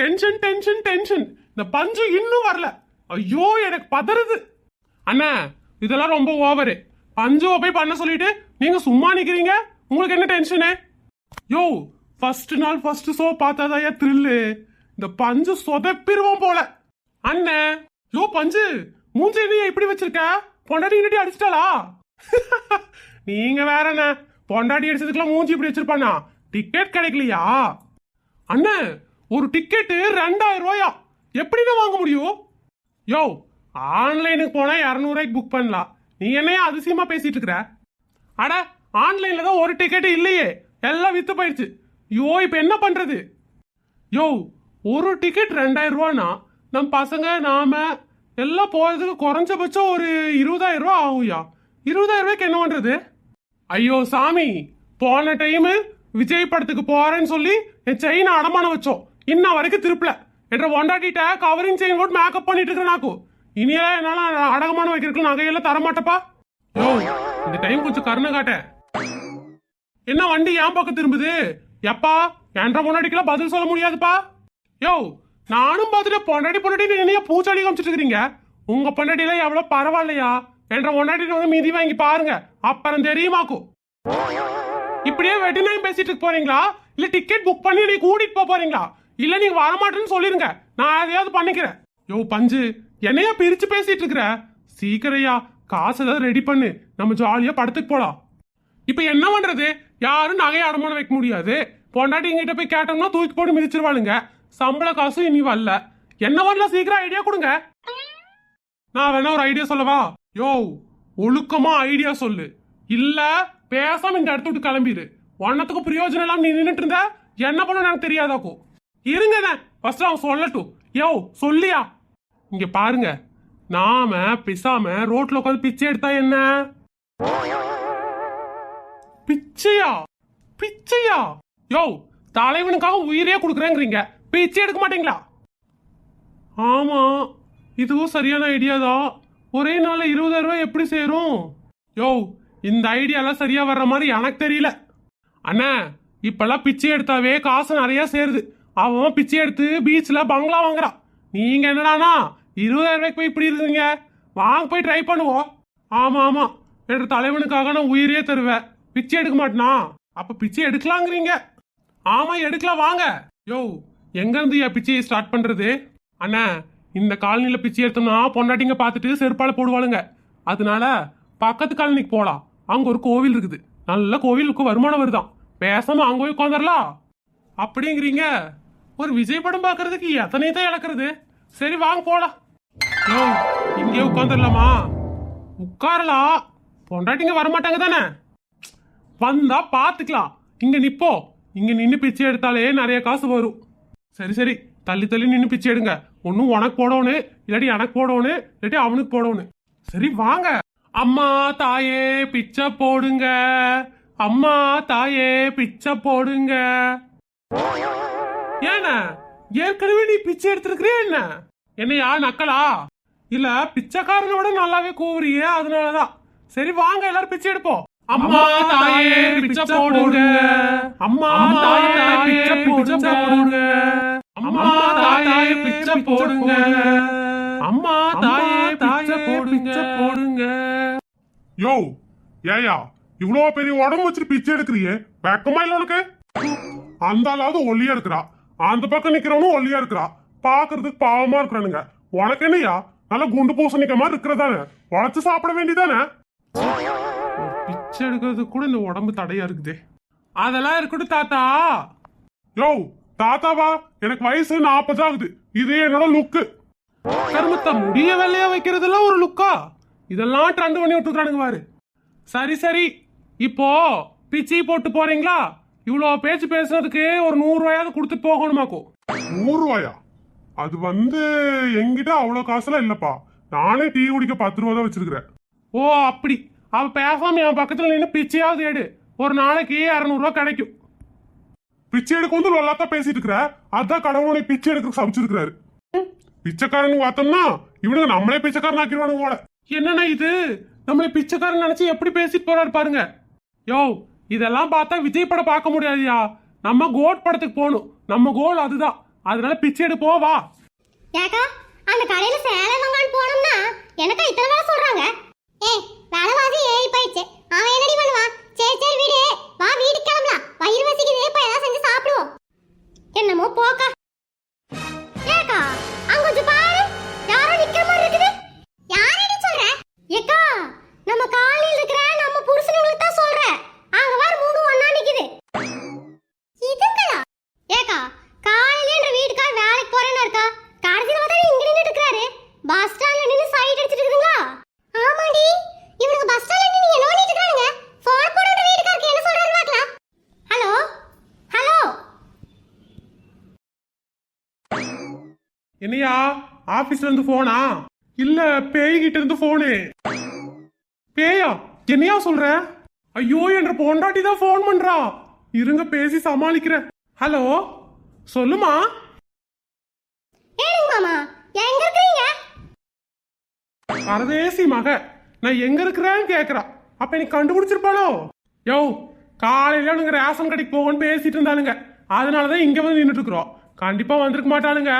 Tension tension tension இந்த பஞ்சு இன்னும் வரல. ஐயோ எனக்கு பதறுது. அண்ணா இதெல்லாம் ரொம்ப ஓவரு பஞ்சுவை போய் பண்ண சொல்லிட்டு நீங்க சும்மா நிக்கிறீங்க? உங்களுக்கு என்ன டென்ஷனு யோ ஃபர்ஸ்ட் நாள் ஃபர்ஸ்ட் ஷோ பார்த்தாதாயா த்ரில்லு இந்த பஞ்சு சொதப்பிருவோம் போல. அண்ணே யோ பஞ்சு மூஞ்சி நீ இப்படி வச்சிருக்க? பொண்டாட்டி இன்னடி அடிச்சிட்டாளா? நீங்க வேறண்ணே பொண்டாட்டி அடிச்சதுக்கெல்லாம் மூஞ்சி இப்படி வச்சிருப்பானா? டிக்கெட் கிடைக்கலையா? அண்ணே ஒரு டிக்கெட்டு ரெண்டாயிரம் ரூபாயா எப்படின்னு வாங்க முடியும்? யோ ஆன்லைனுக்கு போனால் இரநூறுவாய்க்கு புக் பண்ணலாம். நீ என்னையா அதிசயமாக பேசிட்டு இருக்கிற அட ஆன்லைனில் தான் ஒரு டிக்கெட்டு இல்லையே. எல்லாம் வித்து போயிடுச்சு. யோ இப்போ என்ன பண்ணுறது யோ ஒரு டிக்கெட் ரெண்டாயிரம் ரூபானா நம் பசங்க நாம எல்லாம் போகிறதுக்கு குறைஞ்சபட்சம் ஒரு இருபதாயிரம் ரூபா ஆகும்யா. இருபதாயிரம் ரூபாய்க்கு என்ன பண்ணுறது ஐயோ சாமி போன டைமு விஜய் படத்துக்கு போகிறேன்னு சொல்லி என் செயினை அடமானம் வச்சோம். இன்ன வரைக்கும் திருப்பல. என்ற ஒண்டாட்டிட்ட கவரிங் செயின் போட்டு மேக்கப் பண்ணிட்டு இருக்கேன் நாக்கு. இனியெல்லாம் என்னால அடகமான வைக்கிறதுக்கு நகையெல்லாம் தரமாட்டப்பா. யோ இந்த டைம் கொஞ்சம் கருணை காட்ட. என்ன வண்டி என் பக்கம் திரும்புது? எப்பா என்ற பொண்டாட்டிக்கெல்லாம் பதில் சொல்ல முடியாதுப்பா. யோ நானும் பார்த்துட்டு பொண்டாட்டி பொண்டாட்டி என்னைய பூச்சாடி காமிச்சிட்டு இருக்கிறீங்க. உங்க பொண்டாட்டிலாம் எவ்வளவு பரவாயில்லையா? என்ற பொண்டாட்டி வந்து மீதி வாங்கி பாருங்க. அப்புறம் தெரியுமாக்கும் இப்படியே வெட்டினாயும் பேசிட்டு போறீங்களா? இல்ல டிக்கெட் புக் பண்ணி நீ கூட்டிட்டு போக போறீங்களா? இல்ல நீங்க வரமாட்டேன்னு சொல்லிருங்க. நான் எதையாவது பண்ணிக்கிறேன். யோ பஞ்சு என்னையா பிரிச்சு பேசிட்டு இருக்கிற சீக்கிரையா காசு ஏதாவது ரெடி பண்ணு. நம்ம ஜாலியா படத்துக்கு போலாம். இப்ப என்ன பண்றது? யாரும் நகையை அடமானம் வைக்க முடியாது. பொண்டாட்டி எங்கிட்ட போய் கேட்டோம்னா தூக்கி போட்டு மிதிச்சிருவாளுங்க. சம்பள காசும் இனி வரல. என்ன பண்ணலாம் சீக்கிரம் ஐடியா கொடுங்க. நான் வேணா ஒரு ஐடியா சொல்லவா? யோ ஒழுக்கமா ஐடியா சொல்லு. இல்ல பேசாம இந்த இடத்த விட்டு கிளம்பிடு ஒன்னத்துக்கு பிரயோஜனம் இல்லாம நீ நின்றுட்டு இருந்த? என்ன பண்ண எனக்கு தெரியாதாக்கோ? இருங்க ஃபர்ஸ்ட் அவன் சொல்லட்டும். யோ சொல்லியா? இங்க பாருங்க. நாம பிசாம ரோட்ல உட்காந்து பிச்சை எடுத்தா என்ன? பிச்சையா? பிச்சையா? யோ தலைவனுக்காக உயிரே கொடுக்குறேங்கிறீங்க. பிச்சை எடுக்க மாட்டீங்களா? ஆமா. இதுவும் சரியான ஐடியா தான் ஒரே நாள் இருபதாயிரம் ரூபாய் எப்படி சேரும்? யோ இந்த ஐடியாலாம் சரியா வர்ற மாதிரி எனக்கு தெரியல. அண்ணா இப்பெல்லாம் பிச்சை எடுத்தாவே காசு நிறைய சேருது. அவன் பிச்சை எடுத்து பீச்சில் பங்களா வாங்குறான். நீங்க என்னடானா இருபதாயிரம் ரூபாய்க்கு போய் இப்படி இருக்குங்க வாங்க போய் ட்ரை பண்ணுவோம். ஆமா ஆமா. என்ற தலைவனுக்காக நான் உயிரே தருவேன். பிச்சை எடுக்க மாட்டேனா? அப்ப பிச்சை எடுக்கலாங்கிறீங்க. ஆமா எடுக்கலாம் வாங்க. யோ எங்க இருந்து என் பிச்சையை ஸ்டார்ட் பண்றது? அண்ணா இந்த காலனில பிச்சை எடுத்தோம்னா பொண்டாட்டிங்க பார்த்துட்டு செருப்பால போடுவாளுங்க. அதனால பக்கத்து காலனிக்கு போலாம். அங்க ஒரு கோவில் இருக்குது. நல்ல கோவிலுக்கு வருமானம் வருதான். பேசாம அங்க போய் உட்காந்துடலாம் அப்படிங்கிறீங்க. ஒரு விஜய் படம் பார்க்கறதுக்கு எத்தனை தான் இழக்கிறது. சரி வாங்க போலாம். யோ இங்கே உட்காந்துடலாமா உட்காரலாம் பொண்டாட்டிங்க வரமாட்டாங்க தானே? வந்தா பாத்துக்கலாம். இங்க நிப்போ. இங்க நின்று பிச்சை எடுத்தாலே நிறைய காசு வரும். சரி சரி. தள்ளி தள்ளி நின்று பிச்சை எடுங்க. ஒன்னும் உனக்கு போடணும் இல்லாட்டி எனக்கு போடணும் இல்லாட்டி அவனுக்கு போடணும் சரி வாங்க. அம்மா தாயே பிச்சை போடுங்க. அம்மா தாயே பிச்சை போடுங்க. ஏண்ணா? ஏற்கனவே நீ பிச்சை எடுத்திருக்கிறியா என்ன? என்னையா நக்கலா? இல்ல பிச்சைக்காரனோட நல்லாவே கூவுறியே அதனாலதான் சரி வாங்க எல்லாரும் பிச்சை எடுப்போம். அம்மா தாயே பிச்சை போடுங்க. அம்மா தாயே பிச்சை போடுங்க. அம்மா தாயே பிச்சை போடுங்க. அம்மா தாயே பிச்சை போடுங்க. போடுங்க. யோ ஏயா இவ்வளோ பெரிய உடம்பு வச்சுட்டு பிச்சை எடுக்கிறியே? வெக்கமா இல்ல உனக்கு? அந்த ஆளாவது ஒல்லியா இருக்கிறா. அந்த பக்கம் நிக்கிறவனும் ஒல்லியா இருக்கிறா. பாக்குறதுக்கு பாவமா இருக்கிறானுங்க. உனக்கு என்னய்யா? நல்ல குண்டு பூசணிக்க மாதிரி இருக்கிறதானே? உழைச்சு சாப்பிட வேண்டியதானே? பிச்சை எடுக்கிறதுக்கு கூட இந்த உடம்பு தடையா இருக்குதே. அதெல்லாம் இருக்கட்டும் தாத்தா. யோ தாத்தாவா எனக்கு வயசு நாற்பது ஆகுது இதே என்னோட லுக்கு கருமத்தை முடிய வெள்ளையா வைக்கிறதெல்லாம் ஒரு லுக்கா இதெல்லாம் ட்ரெண்ட் பண்ணி விட்டுருக்கானுங்க பாரு. சரி சரி. இப்போ பிச்சை போட்டு போறீங்களா? இவ்வளோ பேச்சு பேசுறதுக்கு ஒரு நூறு ரூபாயாவது கொடுத்துட்டு போகணுமாக்கோ? நூறு ரூபாயா அது வந்து என்கிட்ட அவ்வளோ காசுலாம் இல்லப்பா. நானே டீ குடிக்க பத்து ரூபா தான் வச்சிருக்கிறேன். ஓ அப்படி. அவ பேசாம என் பக்கத்துல நின்று பிச்சையாவது எடு. ஒரு நாளைக்கு இரநூறுவா கிடைக்கும். பிச்சை எடுக்க வந்து நல்லாத்தான் பேசிட்டு இருக்கிற? அதான் கடவுளை பிச்சை எடுக்க சமைச்சிருக்கிறாரு. பிச்சைக்காரனுக்கு பார்த்தோம்னா இவனுங்க நம்மளே பிச்சைக்காரன் ஆக்கிடுவானுங்க போல. என்னண்ணா இது? நம்மளை பிச்சைக்காரன் நினைச்சு எப்படி பேசிட்டு போறாரு பாருங்க. யோ இதெல்லாம் பார்த்தா விஜய் படம் பார்க்க முடியாதுயா நம்ம கோட் படத்துக்கு போகணும். நம்ம கோல் அதுதான். அதனால பிச்சை எடுப்போ வா. ஏக்கா அந்த கடையில சேலை வாங்கலாம்னு போனோம்னா எனக்கா இத்தனை வேலை சொல்றாங்க. ஏய் வேலைவாசி ஏறி போயிடுச்சு. அவன் என்னடி பண்ணுவான்? சரி சரி வீடு. வா வீடு கிளம்பலாம். வயிறு வசிக்குது போய் ஏதாவது செஞ்சு சாப்பிடுவோம். என்னமோ போக்கா. என்னையா ஆபீஸ்ல இருந்து போனா? இல்ல பேய்கிட்ட இருந்து போனு. பேயா என்னையா சொல்ற? ஐயோ என்ற பொண்டாட்டி தான் போன் பண்றா. இருங்க பேசி சமாளிக்கிறேன். ஹலோ சொல்லுமா? பரதேசி மக நான் எங்க இருக்கிறேன்னு கேக்குறா. அப்ப நீ கண்டுபிடிச்சிருப்பாளோ? யோ காலையில நீங்க ரேஷன் கடைக்கு போகணும்னு பேசிட்டு இருந்தானுங்க அதனாலதான் இங்க வந்து நின்னுட்டு இருக்கிறோம். கண்டிப்பா வந்திருக்க மாட்டானுங்க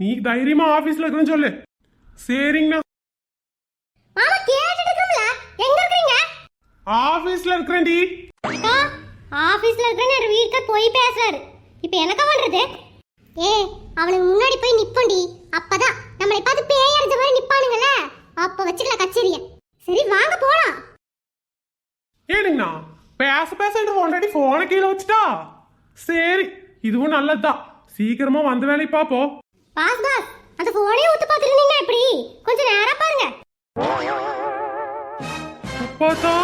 நீ தைரியமா ஆபீஸ்ல இருக்கிறேன்னு சொல்லு. சரிங்கண்ணா. மாமா கேட்டுட்டு இருக்கோம்ல. எங்க இருக்கீங்க ஆபீஸ்ல இருக்கிறேன்டி. அக்கா ஆபீஸ்ல இருக்கிற என் வீட்டுக்கார் போய் பேசுறாரு. இப்போ என்னக்கா பண்றது ஏ அவனுக்கு முன்னாடி போய் நிப்போண்டி. அப்பதான் நம்மளை பார்த்து பேய் அடிச்ச மாதிரி நிப்பானுங்கல்ல. அப்ப வச்சுக்கலாம் கச்சேரிய. சரி வாங்க போலாம். ஏனுங்கண்ணா பேச பேச பொண்டாட்டி போனை கீழே வச்சுட்டா. சரி இதுவும் நல்லதுதான். சீக்கிரமா வந்த வேலையை பாப்போம் பாஸ் பாஸ். அந்த போனே ஊத்து பார்த்துருந்தீங்க எப்படி? கொஞ்சம் நேரம் பாருங்க. அப்பாத்தா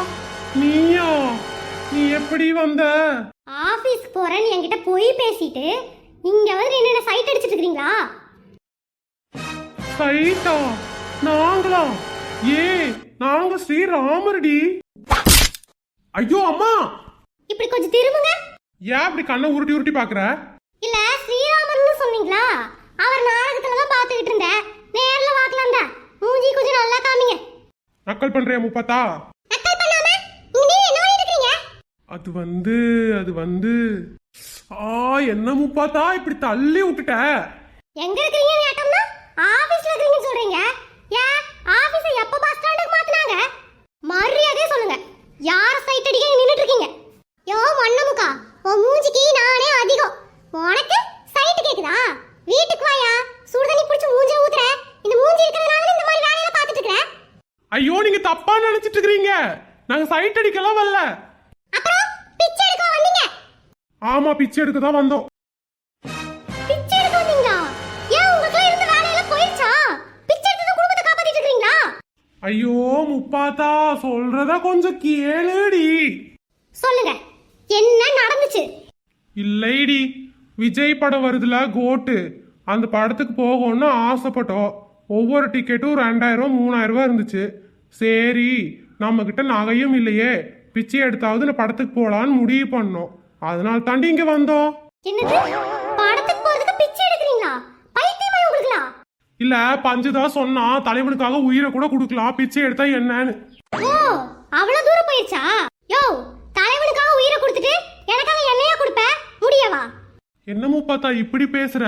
நீயா? நீ எப்படி வந்த? ஆபீஸ்க்கு போறேன்னு என்கிட்ட போய் பேசிட்டு இங்க வந்து என்ன சைட் அடிச்சிட்டு இருக்கீங்களா சைட்டா நாங்களா? ஏ நாங்க ஸ்ரீராமர்டி. ஐயோ அம்மா! இப்படி கொஞ்சம் திரும்புங்க. ஏன் இப்படி கண்ணை உருட்டி உருட்டி பாக்குற இல்ல ஸ்ரீராமர்னு சொன்னீங்களா அவர் நாடகத்துல தான் பாத்துக்கிட்டு இருந்தேன் நேர்ல பார்க்கலாம் தான் மூஞ்சி கொஞ்சம் நல்லா காமிங்க நக்கல் பண்றியா முப்பாத்தா? இருக்கீங்க அது வந்து அது வந்து ஆ என்ன முப்பாத்தா இப்படி தள்ளி விட்டுட்ட? எங்க கேட்டோம்னா ஆபீஸ்ல இருக்கீங்கன்னு சொல்றீங்க ஏன் ஆபீஸை எப்ப பஸ் ஸ்டாண்டுக்கு மாத்துனாங்க மரியாதையா சொல்லுங்க யார் சைட் அடிக்க நின்னுட்டு இருக்கீங்க யோ மண்ணமுக்கா உன் மூஞ்சிக்கு நானே அதிகம் உனக்கு சைட் கேக்குதா வீட்டுக்கு வாயா சுடுதண்ணி பிடிச்சி மூஞ்ச ஊத்துற இந்த மூஞ்சி இருக்கிறதுனால இந்த மாதிரி வேலையில பாத்துட்டு இருக்கற ஐயோ நீங்க தப்பா நினைச்சிட்டு இருக்கிறீங்க நாங்க சைட் அடிக்கலாம் வரல அப்புறம் பிச்சை எடுக்க வந்தீங்க ஆமா பிச்சை எடுக்க தான் வந்தோம். பிச்சை எடுக்க வந்தீங்களா? ஏன் உங்களுக்கு இருந்த வேலையெல்லாம் போயிடுச்சா பிச்சை எடுத்து குடும்பத்தை காப்பாத்திட்டு இருக்கீங்களா ஐயோ முப்பாத்தா சொல்றத கொஞ்சம் கேளுடி. சொல்லுங்க. என்ன நடந்துச்சு? இல்லைடி. விஜய் படம் வருதுல கோட்டு. அந்த படத்துக்கு போகணும்னு ஆசைப்பட்டோம். ஒவ்வொரு டிக்கெட்டும் ரெண்டாயிரம் மூணாயிரம் ரூபாய் இருந்துச்சு. சரி நம்ம கிட்ட நகையும் இல்லையே. பிச்சை எடுத்தாவது இந்த படத்துக்கு போலான்னு முடிவு பண்ணோம். அதனால தாண்டி இங்க வந்தோம் என்னது? படத்துக்கு போறதுக்கு பிச்சை எடுக்கிறீங்களா? பைத்தியமா உங்களுக்குலா? இல்ல பஞ்சுதான் சொன்னா தலைவனுக்காக உயிரை கூட கொடுக்கலாம். பிச்சை எடுத்தா என்னன்னு. ஓ அவ்வளவு தூரம் போயிருச்சா? யோ தலைவனுக்காக உயிரை கொடுத்துட்டு எனக்காக என்னையா கொடுப்ப? முடியவா? என்ன முப்பாத்தா இப்படி பேசுற.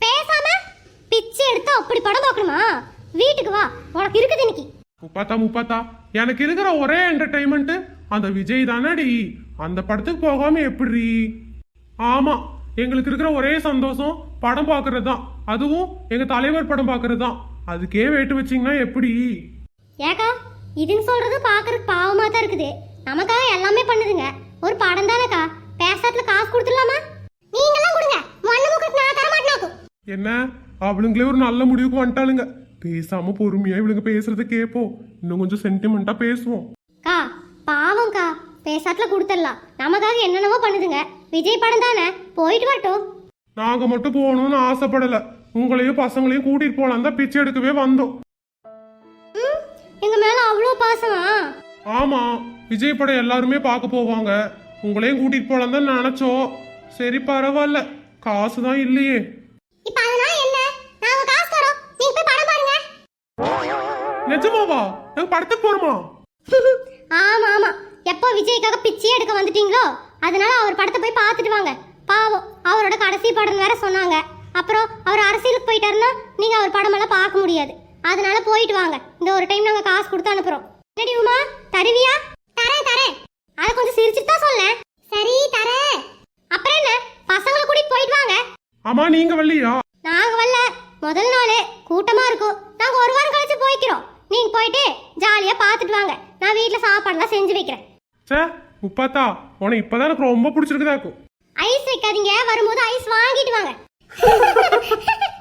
பேசாம பிச்சை எடுத்தா அப்படி படம் பார்க்கணுமா? வீட்டுக்கு வா உனக்கு இருக்குது இன்னைக்கு. முப்பாத்தா முப்பாத்தா எனக்கு இருக்கிற ஒரே என்டர்டைன்மெண்ட் அந்த விஜய் தானடி. அந்த படத்துக்கு போகாம எப்படி? ஆமா எங்களுக்கு இருக்கிற ஒரே சந்தோஷம் படம் பார்க்கறது தான். அதுவும் எங்க தலைவர் படம் பார்க்கறது தான். அதுக்கே வேட்டு வச்சீங்கன்னா எப்படி? ஏக்கா இதுன்னு சொல்றது பாக்குறதுக்கு பாவமா தான் இருக்குது. நமக்காக எல்லாமே பண்ணுதுங்க. ஒரு படம் தானேக்கா? பேசாத்துல காசு கொடுத்துடலாமா? நீங்களாம் கொடுங்க. மண்ணு நான் தர மாட்டேனாக்கும் என்ன? அவளுங்களே ஒரு நல்ல முடிவுக்கு வந்துட்டாளுங்க. பேசாம பொறுமையா இவளுங்க பேசுறத கேட்போம். இன்னும் கொஞ்சம் சென்டிமெண்டா பேசுவோம். பேசாத்துல கொடுத்துடலாம். நமக்காக என்னென்னவோ பண்ணுதுங்க. விஜய் படம் தானே? போயிட்டு வரட்டும். நாங்க மட்டும் போகணும்னு ஆசைப்படல. உங்களையும் பசங்களையும் கூட்டிட்டு போலாம் தான் பிச்சை எடுக்கவே வந்தோம். எங்க மேல அவ்வளோ பாசமா? ஆமா விஜய் படம் எல்லாருமே பார்க்க போவாங்க. உங்களையும் கூட்டிட்டு போலாம் தான் நினைச்சோம். சரி பரவாயில்ல. காசு தான் இல்லையே. இப்ப அதனால என்ன? நாங்க காசு தரோம். நீங்க போய் படம் பாருங்க. நிஜமாவா? நாங்க படத்துக்கு போறோமா? ஆமா விஜய்க்காக பிச்சை எடுக்க வந்துட்டீங்களோ? அதனால அவர் படத்தை போய் பார்த்துட்டு வாங்க. பாவம் அவரோட கடைசி படம் வேற சொன்னாங்க. அப்புறம் அவர் அரசியலுக்கு போயிட்டாருன்னா நீங்க அவர் படமெல்லாம் பார்க்க முடியாது. அதனால போயிட்டு வாங்க. இந்த ஒரு டைம் நாங்க காசு கொடுத்து அனுப்புறோம். என்னடி உமா தருவியா? தரேன் தரேன். அதை கொஞ்சம் சிரிச்சுட்டு தான் சொல்லேன் சரி தரேன் அப்புறம் என்ன? பசங்களை கூட்டிட்டு போயிட்டு வாங்க. ஆமா நீங்க வரலையா? நாங்க வரல. முதல் நாளே கூட்டமா இருக்கும். நாங்க ஒரு வாரம் கழிச்சு போய்க்கிறோம். நீங்க போயிட்டு ஜாலியா பார்த்துட்டு வாங்க. நான் வீட்ல சாப்பாடுலாம் செஞ்சு வைக்கிறேன். சே உப்பாத்தா உனக்கு இப்பதான் எனக்கு ரொம்ப பிடிச்சிருக்குதாக்கும் ஐஸ் வைக்காதீங்க. வரும்போது ஐஸ் வாங்கிட்டு வாங்க.